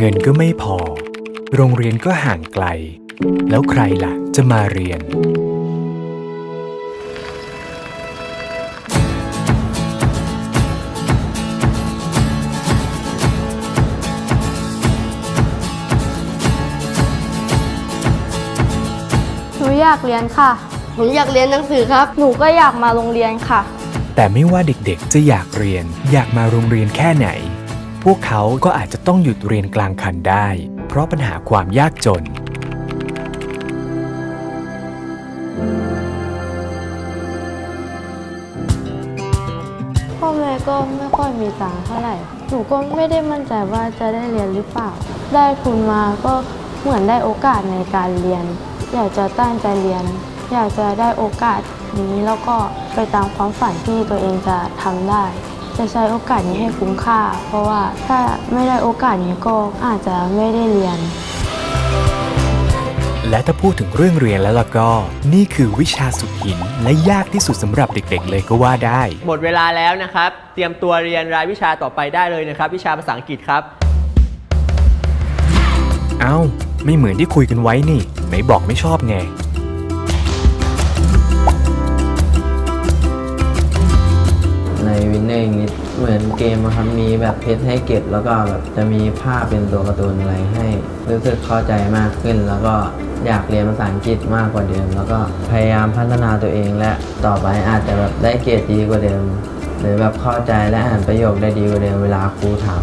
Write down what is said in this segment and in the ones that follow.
เงินก็ไม่พอ โรงเรียนก็ห่างไกล แล้วใครล่ะจะมาเรียน หนูอยากเรียนค่ะ ผมอยากเรียนหนังสือครับ หนูก็อยากมาโรงเรียนค่ะ แต่ไม่ว่าเด็กๆจะอยากเรียน อยากมาโรงเรียนแค่ไหนพ วกเขาก็อาจจะต้องหยุดเรียนกลางคันได้ เพราะปัญหาความยากจน พ่อแม่ก็ไม่ค่อยมีตังค์เท่าไหร่ หนูก็ไม่ได้มั่นใจว่าจะได้เรียนหรือเปล่า ได้ทุนมาก็เหมือนได้โอกาสในการเรียน อยากจะตั้งใจเรียน อยากจะได้โอกาสนี้แล้วก็ไปตามความฝันที่ตัวเองจะทำได้ จะใช้โอกาสนี้ให้คุ้มค่า เพราะว่าถ้าไม่ได้โอกาสนี้ก็อาจจะไม่ได้เรียน และถ้าพูดถึงเรื่องเรียนแล้วล่ะก็ นี่คือวิชาสุดหิน และยากที่สุดสำหรับเด็กๆ เลยก็ว่าได้ หมดเวลาแล้วนะครับ เตรียมตัวเรียนรายวิชาต่อไปได้เลยนะครับ วิชาภาษาอังกฤษครับ เอ้า ไม่เหมือนที่คุยกันไว้นี่ไหนบอกไม่ชอบไง ในวินเนอร์อิงลิสเหมือนเกมอะครับมีแบบเพชรให้เก็บ แล้วก็แบบจะมีภาพเป็นตัวการ์ตูนอะไรให้รู้สึกเข้าใจมากขึ้น แล้วก็อยากเรียนภาษาอังกฤษมากกว่าเดิม แล้วก็พยายามพัฒนาตัวเองและต่อไปอาจจะแบบได้เกรดดีกว่าเดิม หรือแบบเข้าใจและอ่านประโยคได้ดีกว่าเดิมเวลาครูถาม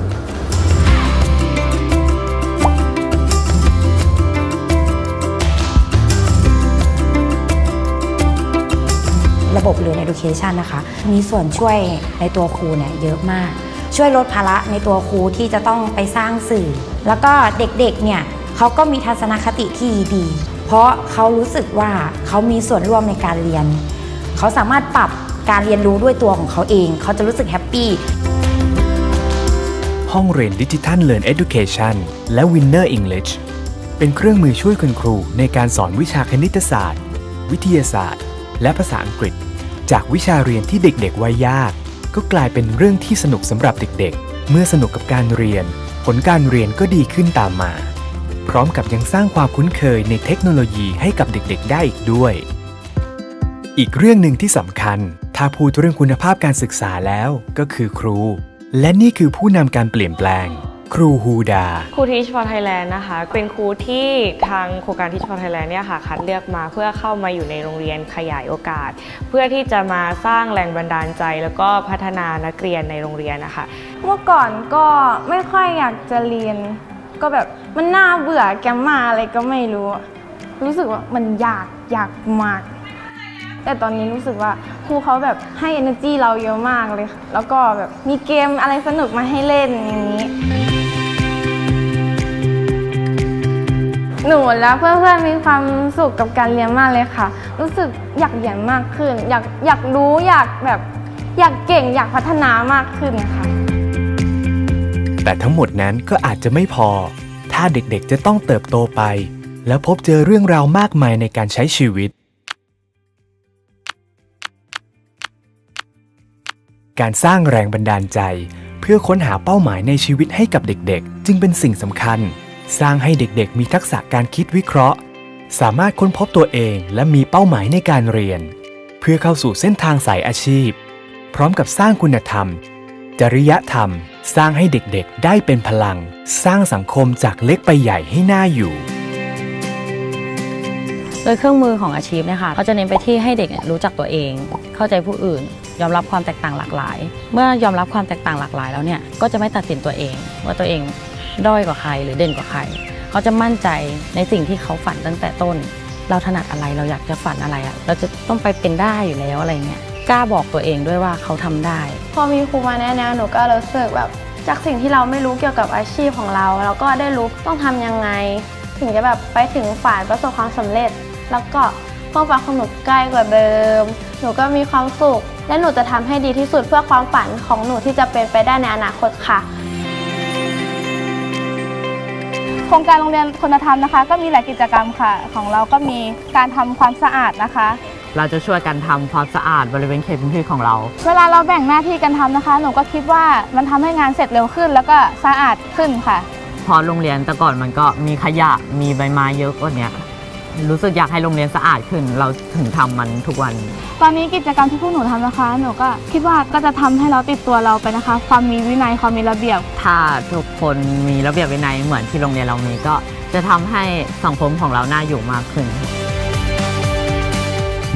บบเรียน education นะคะ มีส่วนช่วยในตัวครูเนี่ยเยอะมาก ช่วยลดภาระในตัวครูที่จะต้องไปสร้างสื่อ แล้วก็เด็กๆเนี่ยเขาก็มีทัศนคติที่ดี เพราะเขารู้สึกว่าเขามีส่วนร่วมในการเรียน เขาสามารถปรับการเรียนรู้ด้วยตัวของเขาเอง เขาจะรู้สึกแฮปปี้ห้องเรียนดิจิทัล Learn Education และ Winner English เป็นเครื่องมือช่วยคุณครูในการสอนวิชาคณิตศาสตร์ วิทยาศาสตร์ และภาษาอังกฤษ จากวิชาเรียนที่เด็กๆว่ายาก ก็กลายเป็นเรื่องที่สนุกสำหรับเด็กๆ เมื่อสนุกกับการเรียน ผลการเรียนก็ดีขึ้นตามมา พร้อมกับยังสร้างความคุ้นเคยในเทคโนโลยีให้กับเด็กๆ ได้อีกด้วย อีกเรื่องหนึ่งที่สำคัญ ถ้าพูดเรื่องคุณภาพการศึกษาแล้วก็คือครู และนี่คือผู้นำการเปลี่ยนแปลง ครูฮูดา ครู Teach for Thailand นะคะ เป็นครูที่ทางโครงการ Teach for Thailand เนี่ยค่ะ คัดเลือกมาเพื่อเข้ามาอยู่ในโรงเรียนขยายโอกาส เพื่อที่จะมาสร้างแรงบันดาลใจ แล้วก็พัฒนานักเรียนในโรงเรียนนะคะ เมื่อก่อนก็ไม่ค่อยอยากจะเรียน ก็แบบมันน่าเบื่อแกมมาอะไรก็ไม่รู้ รู้สึกว่ามันยากยากมาก แต่ตอนนี้รู้สึกว่าครูเขาแบบให้ energy เราเยอะมากเลยค่ะแล้วก็แบบมีเกมอะไรสนุกมาให้เล่นอย่างนี้ หนูและเพื่อนๆมีความสุขกับการเรียนมากเลยค่ะ รู้สึกอยากเรียนมากขึ้น อยากอยากรู้อยากแบบอยากเก่งอยากพัฒนามากขึ้นค่ะ แต่ทั้งหมดนั้นก็อาจจะไม่พอ ถ้าเด็กๆจะต้องเติบโตไป แล้วพบเจอเรื่องราวมากมายในการใช้ชีวิต การสร้างแรงบันดาลใจ เพื่อค้นหาเป้าหมายในชีวิตให้กับเด็กๆ จึงเป็นสิ่งสำคัญ สร้างให้เด็กๆ มีทักษะการคิดวิเคราะห์ สามารถค้นพบตัวเองและมีเป้าหมายในการเรียน เพื่อเข้าสู่เส้นทางสายอาชีพ พร้อมกับสร้างคุณธรรม จริยธรรม สร้างให้เด็กๆ ได้เป็นพลัง สร้างสังคมจากเล็กไปใหญ่ให้น่าอยู่โดยเครื่องมือของอาชีพเนี่ยค่ะเขาจะเน้นไปที่ให้เด็กรู้จักตัวเอง เข้าใจผู้อื่น ยอมรับความแตกต่างหลากหลาย เมื่อยอมรับความแตกต่างหลากหลายแล้วเนี่ยก็จะไม่ตัดสินตัวเอง ว่าตัวเอง ด้อยกว่าใครหรือเด่นกว่าใคร เขาจะมั่นใจในสิ่งที่เขาฝันตั้งแต่ต้น เราถนัดอะไรเราอยากจะฝันอะไรอะเราจะต้องไปเป็นได้อยู่แล้วอะไรเงี้ยกล้าบอกตัวเองด้วยว่าเขาทำได้ พอมีครูมาแนะแนวหนูก็รู้สึกแบบ จากสิ่งที่เราไม่รู้เกี่ยวกับอาชีพของเรา เราก็ได้รู้ต้องทำยังไง ถึงจะแบบไปถึงฝันประสบความสำเร็จ แล้วก็ความฝันของหนูใกล้กว่าเดิม หนูก็มีความสุข และหนูจะทำให้ดีที่สุดเพื่อความฝันของหนูที่จะเป็นไปได้ในอนาคตค่ะ โครงการโรงเรียนคุณธรรมนะคะ ก็มีหลายกิจกรรมค่ะ ของเราก็มีการทำความสะอาดนะคะ เราจะช่วยกันทำความสะอาดบริเวณเขตพื้นที่ของเรา เวลาเราแบ่งหน้าที่กันทำนะคะ หนูก็คิดว่ามันทำให้งานเสร็จเร็วขึ้น แล้วก็สะอาดขึ้นค่ะ เพราะโรงเรียนแต่ก่อนมันก็มีขยะมีใบไม้เยอะกว่าเนี้ย รู้สึกอยากให้โรงเรียนสะอาดขึ้น เราถึงทำมันทุกวัน ตอนนี้กิจกรรมที่พวกหนูทำนะคะ หนูก็คิดว่าก็จะทำให้เราติดตัวเราไปนะคะ ความมีวินัยความมีระเบียบ ถ้าทุกคนมีระเบียบวินัยเหมือนที่โรงเรียนเรามีก็จะทำให้สังคมของเราน่าอยู่มากขึ้น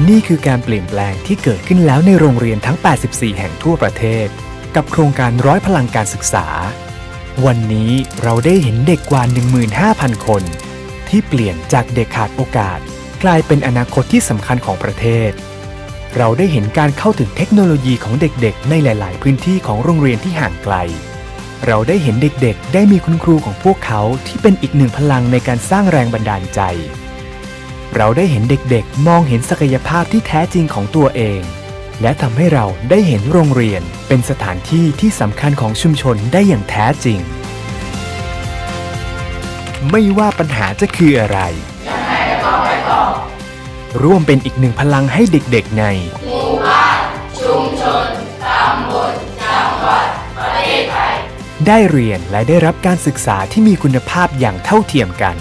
นี่คือการเปลี่ยนแปลงที่เกิดขึ้นแล้วในโรงเรียนทั้ง 84 แห่งทั่วประเทศ กับโครงการร้อยพลังการศึกษา วันนี้เราได้เห็นเด็กกว่า 15,000 คน ที่เปลี่ยนจากเด็กขาดโอกาส กลายเป็นอนาคตที่สำคัญของประเทศ เราได้เห็นการเข้าถึงเทคโนโลยีของเด็กๆ ในหลาย ๆ พื้นที่ของโรงเรียนที่ห่างไกล เราได้เห็นเด็กๆ ได้มีคุณครูของพวกเขาที่เป็นอีกหนึ่งพลังในการสร้างแรงบันดาลใจ เราได้เห็นเด็กๆ มองเห็นศักยภาพที่แท้จริงของตัวเอง และทำให้เราได้เห็นโรงเรียนเป็นสถานที่ที่สำคัญของชุมชนได้อย่างแท้จริง ไม่ว่าปัญหาจะคืออะไร ร่วมเป็นอีกหนึ่งพลังให้เด็กๆในได้เรียนและได้รับการศึกษาที่มีคุณภาพอย่างเท่าเทียมกัน